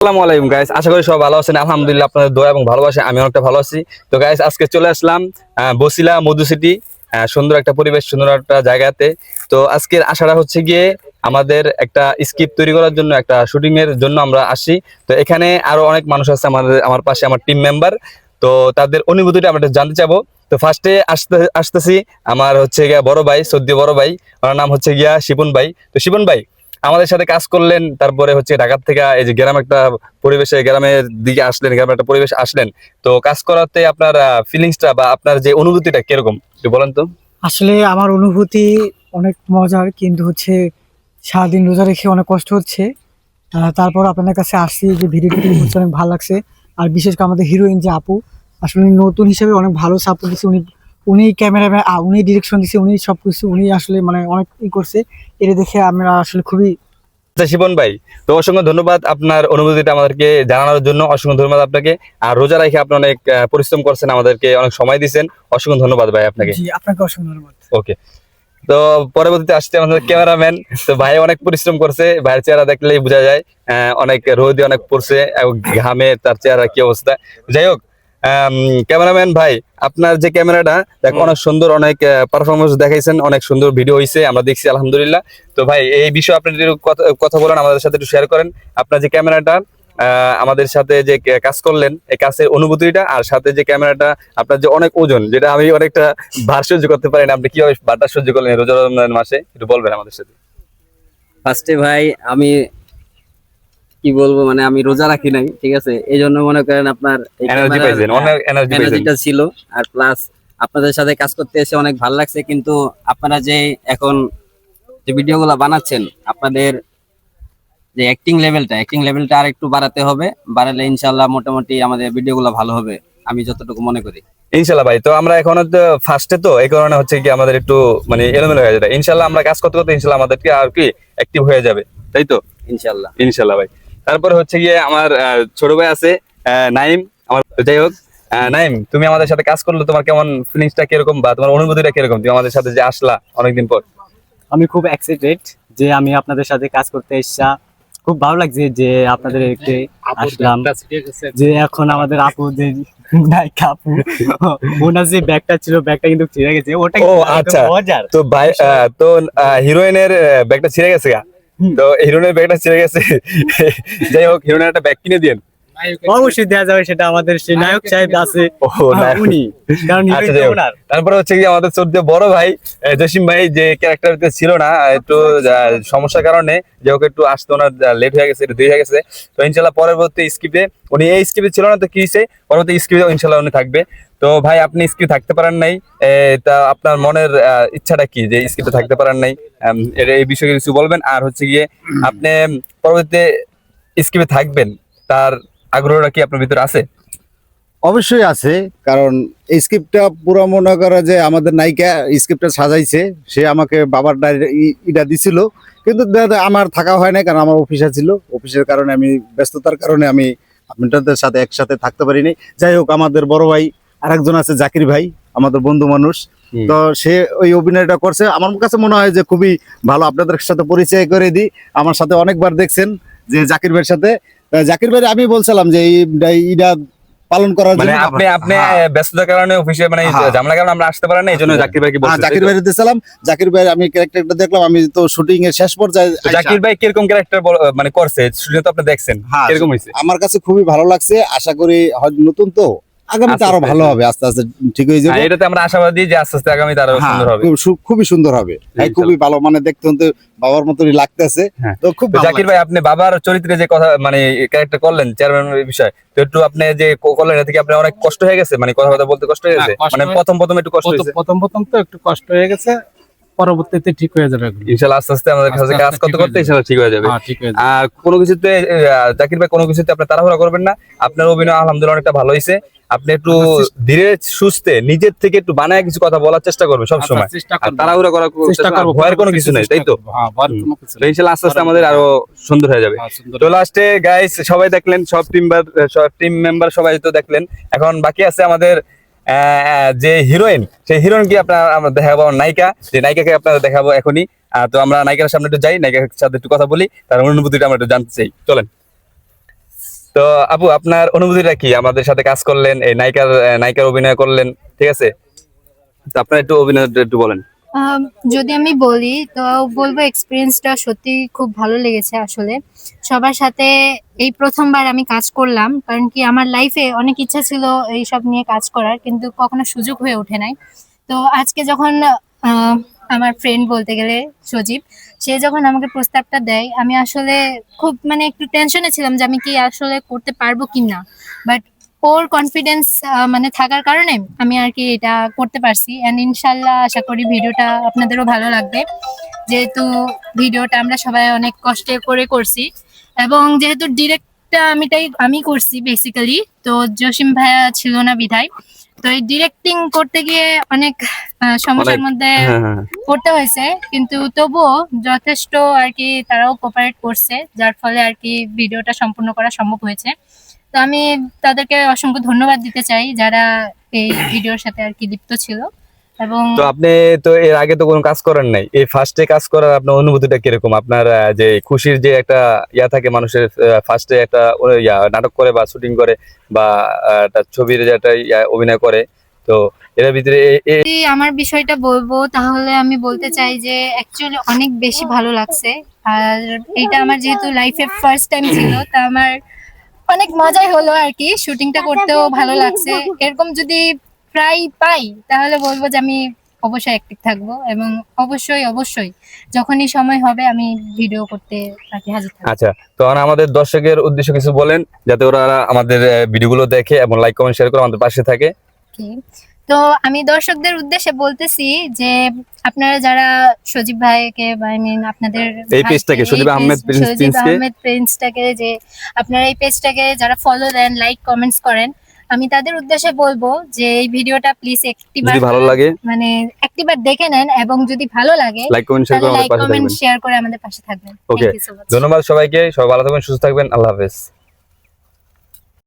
আসসালামু আলাইকুম গাইস আশা করি সব ভালো আছেন। আলহামদুলিল্লাহ আপনাদের দোয়া এবং ভালোবাসে আমি অনেকটা ভালো আছি। তো গাইস আজকে চলে আসলাম বসিলা মধু সিটি সুন্দর একটা পরিবেশ, সুন্দর একটা জায়গাতে। তো, আজকের আশাটা হচ্ছে গিয়ে আমাদের একটা স্ক্রিপ্ট তৈরি করার জন্য, একটা শুটিং এর জন্য আমরা আসি। তো, এখানে আরও অনেক মানুষ আছে আমাদের, আমার পাশে আমার টিম মেম্বার তো, তাদের অনুভূতিটা আমরা জানতে চাবো। তো ফার্স্টে আসতে, আসতেছি আমার হচ্ছে গিয়া বড় ভাই, সদ্য বড় ভাই। ওনার নাম হচ্ছে গিয়া শিপন ভাই। তো, শিপন ভাই আমাদের সাথে কাজ করলেন, তারপরে হচ্ছে ঢাকার থেকে এই যে গ্রাম একটা পরিবেশে, গ্রামের দিকে আসলেন, গ্রামের একটা পরিবেশ আসলেন। তো কাজ করাতে আপনার ফিলিংসটা বা আপনার যে অনুভূতিটা কীরকম? বলেন তো। আসলে আমার অনুভূতি অনেক মজার, কিন্তু হচ্ছে সারাদিন রোজা রেখে অনেক কষ্ট হচ্ছে। তারপর আপনাদের কাছে আসছি যে ভিডিও হচ্ছে অনেক ভালো লাগছে। আর বিশেষ করে আমাদের হিরোইন যে আপু, আসলে নতুন হিসেবে অনেক ভালো সাপোর্ট দিচ্ছে, উনি উনি ক্যামেরাম্যান উনি ডিরেকশন দিচ্ছে উনি সব কিছু উনি আসলে মানে অনেক ই করছে। এটা দেখে আমরা আসলে খুবই আচ্ছা শিবন ভাই তো অসংখ্য ধন্যবাদ আপনার অনুভূতিটা আমাদেরকে জানানোর জন্য অসংখ্য ধন্যবাদ আপনাকে। আর রোজা রেখে আপনি অনেক পরিশ্রম করছেন আমাদেরকে অনেক সময় দিয়েছেন অসংখ্য ধন্যবাদ ভাই আপনাকে। জি আপনাকে অসংখ্য ধন্যবাদ। ওকে। তো পরবর্তীতে আসছে আমাদের ক্যামেরাম্যান। তো ভাই অনেক পরিশ্রম করছে ভাইয়ের চেহারা দেখলেই বোঝা যায় অনেক রোদে অনেক পড়ছে এবং ঘামে তার চেহারা কি অবস্থা। যাই হোক ক্যামেরাম্যান ভাই আপনার যে ক্যামেরাটা দেখ অনেক সুন্দর অনেক পারফরমেন্স দেখাইছেন অনেক সুন্দর ভিডিও হয়েছে আমরা দেখছি আলহামদুলিল্লাহ। তো ভাই এই বিষয়ে আপনি একটু কথা- কথা বলেন আমাদের সাথে একটু শেয়ার করেন। আপনার যে ক্যামেরাটা আহ, আমাদের সাথে যে কাজ করলেন এই কাজের অনুভূতিটা আর সাথে যে ক্যামেরাটা আপনার যে অনেক ওজন যেটা আমি অনেকটা ভার সহ্য করতে পারি না আপনি কীভাবে ভারটা সহ্য করলেন রোজা রমজান মাসে একটু বলবেন আমাদের সাথে। ফার্স্টে ভাই আমি কি বলব মানে আমি রোজা রাখি নাই ঠিক আছে? এই জন্য মনে করেন আপনার এনার্জিটা ছিল আর প্লাস আপনাদের সাথে কাজ করতে এসে অনেক ভালো লাগছে কিন্তু আপনারা যে এখন যে ভিডিও ভিডিওগুলো বানাচ্ছেন আপনাদের যে অ্যাক্টিং লেভেলটা অ্যাক্টিং লেভেলটা আর একটু বাড়াতে হবে বাড়ালে ইনশাল্লাহ মোটামুটি আমাদের ভিডিও ভিডিওগুলো ভালো হবে আমি যতটুকু মনে করি। ইনশাল্লাহ ভাই তো আমরা এখন তো ফার্স্টে তো এই কারণে হচ্ছে কি আমাদের একটু মানে এলোমেলো হয়ে যাবে। ইনশাল্লাহ আমরা কাজ করতে করতে ইনশাল্লাহ আমাদেরকে আর কি অ্যাক্টিভ হয়ে যাবে তাই তো? ইনশাল্লাহ ইনশাল্লাহ ভাই। তারপরে হচ্ছে গিয়ে আমার ছোট ভাই আছে নাইম। আমার যাই হোক নাইম তুমি আমাদের সাথে কাজ করলে তোমার কেমন ফিলিংসটা কীরকম বা তোমার অনুভূতিটা কীরকম? তুমি আমাদের সাথে যে আসলা অনেকদিন পর। আমি খুব এক্সাইটেড যে আমি আপনাদের সাথে কাজ করতে এসেছি। খুব ভালো লাগছে যে আপনাদের একটু আসলাম। যে এখন আমাদের আপু। যে ওনার ব্যাগটা ছিল ব্যাগটা কিন্তু ছিঁড়ে গেছে। ওটা ও, আচ্ছা। তো ভাই আহ, তো হিরোইনের ব্যাগটা ছিঁড়ে গেছে গা। তো হিরোইনের ব্যাগটা ছিঁড়ে গেছে। যাই হোক হিরোইনের একটা ব্যাগ কিনে দিন অবশ্যই দেওয়া যাবে সেটা আমাদের সেই নায়ক সাহেব আছে। উনি কারণ আচ্ছা, তারপরে হচ্ছে কি আমাদের চোদ্দ বড় ভাই জসিম ভাই যে ক্যারেক্টারতে ছিল না একটু সমস্যার কারণে যে ওকে একটু আসতে ওনার লেট হয়ে গেছে একটু দেরি হয়ে গেছে। তো ইনশাল্লাহ পরবর্তী স্কিপে উনি এই স্কিপে ছিল না তো কি হয়েছে? পরবর্তী স্কিপে ইনশাল্লাহ উনি থাকবে। তো ভাই, আপনি স্কিপ থাকতে পারেন নাই। তা আপনার মনের ইচ্ছাটা কি যে স্কিপে থাকতে পারেন নাই? এই বিষয়ে কিছু বলবেন। আর হচ্ছে গিয়ে, আপনি পরবর্তীতে স্কিপে থাকবেন, তার আগ্রহটা কি আপনার ভিতরে আছে? অবশ্যই আছে, কারণ এই স্ক্রিপ্টটা পুরো মনে করে যে আমাদের নায়িকা স্ক্রিপ্টটা সাজাইছে। সে আমাকে বাবার ইটা দিছিল। কিন্তু আমার থাকা হয় না কারণ আমার অফিসে ছিল। অফিসের কারণে আমি, ব্যস্ততার কারণে আমি আপনাদের সাথে একসাথে থাকতে পারিনি। যাই হোক, আমাদের বড় ভাই আরেকজন আছে জাকির ভাই আমাদের বন্ধু মানুষ। তো সে ওই অভিনয়টা করছে। আমার কাছে মনে হয় যে খুবই ভালো। আপনাদের সাথে পরিচয় করে দিই। আমার সাথে অনেকবার দেখছেন যে জাকির ভাইয়ের সাথে। জাকির ভাই আমি বলছিলাম যে এই ইটা পালন করার মানে জন্য আপনি আপনি হ্যাঁ। ব্যস্ততার কারণে অফিসে মানে হ্যাঁ। ঝামেলার কারণে আমরা আসতে পারেন না এই জন্য হ্যাঁ। জাকির ভাইকে বলছি জাকির ভাই দিয়েছিলাম জাকির ভাই আমি ক্যারেক্টারটা দেখলাম। আমি তো শুটিং এর শেষ পর্যায়ে জাকির ভাই কীরকম ক্যারেক্টার মানে করছে? শুনে তো আপনি দেখছেন। কীরকম হয়েছে? আমার কাছে খুবই ভালো লাগছে। আশা করি নতুন তো। আগামীতে আরও ভালো হবে আস্তে আস্তে ঠিক হয়ে হ্যাঁ, যাবে এটাতে আমরা আশাবাদী যে আস্তে আস্তে আগামী আরও হ্যাঁ, সুন্দর হবে। খুবই সুন্দর হবে। হ্যাঁ, খুবই ভালো। মানে দেখতে হতে বাবার মতনই লাগতেছে। হ্যাঁ। তো খুব জাকির ভাই আপনি বাবার চরিত্রে যে কথা মানে ক্যারেক্টার করলেন চেয়ারম্যানের বিষয় তো একটু আপনি যে ক- করলেন এটা থেকে আপনার অনেক কষ্ট হয়ে গেছে? মানে কথা বলতে কষ্ট হয়ে গেছে? হ্যাঁ, মানে প্রথম প্রথম একটু কষ্ট প্রথম- হয়েছে? প্রথম প্রথম তো একটু কষ্ট হয়ে গেছে পরবর্তীতে ঠিক হয়ে যাবে এগুলো। ইনশাল্লাহ আস্তে আস্তে আমাদের কাছে আস্তে কাজ আস্তে করতে ঠিক করতে হয়ে ইনশাল্লাহ ঠিক হয়ে যাবে। হ্যাঁ ঠিক হয়ে যাবে। আর কোনো কিছুতে জাকির ভাই কোনো কিছুতে আপনি তাড়াহুড়া করবেন না। আপনার অভিনয় আলহামদুলিল্লাহ অনেকটা ভালো হয়েছে। আপনি একটু ধীরে সুস্থে নিজের থেকে একটু বানায় কিছু কথা বলার চেষ্টা করবেন সব সময়। আচ্ছা, করব। তাড়াহুড়া করার চেষ্টা করব ভয়ের কোনো কিছু নেই তাই তো? করব। হ্যাঁ। ইনশাল্লাহ আস্তে আস্তে আমাদের আরও সুন্দর হয়ে যাবে। হ্যাঁ, তো লাস্টে গাইস সবাই দেখলেন সব টিম সব টিম মেম্বার সবাই তো দেখলেন। এখন বাকি আছে আমাদের যে হিরোইন সেই হিরোইন কি আপনার আমরা দেখাবো নায়িকা। যে নায়িকাকে আপনারা দেখাবো এখনই। তো আমরা নায়িকার সামনে একটু যাই নায়িকার সাথে একটু কথা বলি তার অনুভূতিটা আমরা একটু জানতে চাই। চলেন। তো আপু, আপনার অনুভূতিটা কি? আমাদের সাথে কাজ করলেন, এই নায়িকার নায়িকার অভিনয় করলেন, ঠিক আছে? তো আপনার একটু অভিনয় একটু বলেন। যদি আমি বলি, তো বলব এক্সপিরিয়েন্সটা সত্যি খুব ভালো লেগেছে আসলে। সবার সাথে এই প্রথমবার আমি কাজ করলাম, কারণ কি আমার লাইফে অনেক ইচ্ছা ছিল এইসব নিয়ে কাজ করার, কিন্তু কখনো সুযোগ হয়ে ওঠে নাই। তো আজকে যখন আমার ফ্রেন্ড বলতে গেলে সজীব, সে যখন আমাকে প্রস্তাবটা দেয়, আমি আসলে খুব মানে একটু টেনশনে ছিলাম যে আমি কি আসলে করতে পারব কি না বাট ওর কনফিডেন্স মানে থাকার কারণে আমি আর কি এটা করতে পারছি। অ্যান্ড ইনশাল্লাহ আশা করি ভিডিওটা আপনাদেরও ভালো লাগবে। যেহেতু ভিডিওটা আমরা সবাই অনেক কষ্টে করে করছি। এবং যেহেতু ডিরেক্টটা আমিটাই আমি করছি বেসিক্যালি তো জসিম ভাইয়া ছিল না বিধায়। তো এই ডিরেক্টিং করতে গিয়ে অনেক সমস্যার মধ্যে হ্যাঁ হ্যাঁ পড়তে হয়েছে। কিন্তু তবুও যথেষ্ট আর কি তারাও কোপারেট করছে যার ফলে আর কি ভিডিওটা সম্পূর্ণ করা সম্ভব হয়েছে। তো আমি তাদেরকে অসংখ্য ধন্যবাদ দিতে চাই যারা এই ভিডিওর সাথে আর কি লিপ্ত ছিল। এবং তো আপনি তো এর আগে তো কোনো কাজ করেন নাই। এই ফার্স্টে কাজ করার আপনার অনুভূতিটা কীরকম? আপনার যে খুশির যে একটা ইয়া থাকে মানুষের ফার্স্টে একটা ইয়া নাটক করে বা শুটিং করে বা একটা ছবির যে একটা অভিনয় করে তো এর ভিতরে যদি আমার বিষয়টা বলব তাহলে আমি বলতে চাই যে অ্যাকচুয়ালি অনেক বেশি ভালো লাগছে। আর এটা আমার যেহেতু লাইফে ফার্স্ট টাইম ছিল তা আমার অনেক মজাই হলো আর কি। শুটিংটা করতেও ভালো লাগছে। এরকম যদি প্রায় পাই। তাহলে বলব যে আমি অবশ্যই অ্যাক্টিভ থাকব এবং অবশ্যই অবশ্যই যখনই সময় হবে আমি ভিডিও করতে থাকি হাজির থাকব। আচ্ছা তো এখন আমাদের দর্শকের উদ্দেশ্য কিছু বলেন যাতে ওরা আমাদের ভিডিওগুলো দেখে এবং লাইক কমেন্ট শেয়ার করে আমাদের পাশে থাকে। তো আমি দর্শকদের উদ্দেশ্যে বলতেছি যে আপনারা যারা সজীব ভাইকে বা আই মিন আপনাদের এই পেজটাকে, সজীব আহমেদ পেজ- প্রিন্স- সজীব আহমেদ প্রিন্সটাকে যে আপনারা এই পেজটাকে যারা ফলো দেন লাইক কমেন্টস করেন আমি তাদের উদ্দেশ্যে বলব যে এই ভিডিওটা প্লিজ একটিবার যদি ভালো লাগে মানে একটিবার দেখে নেন এবং যদি ভালো লাগে লাইক কমেন্ট শেয়ার করে আমাদের পাশে থাকবেন। মাচ ধন্যবাদ সবাইকে সবাই ভালো থাকবেন সুস্থ থাকবেন আল্লাহ হাফেজ।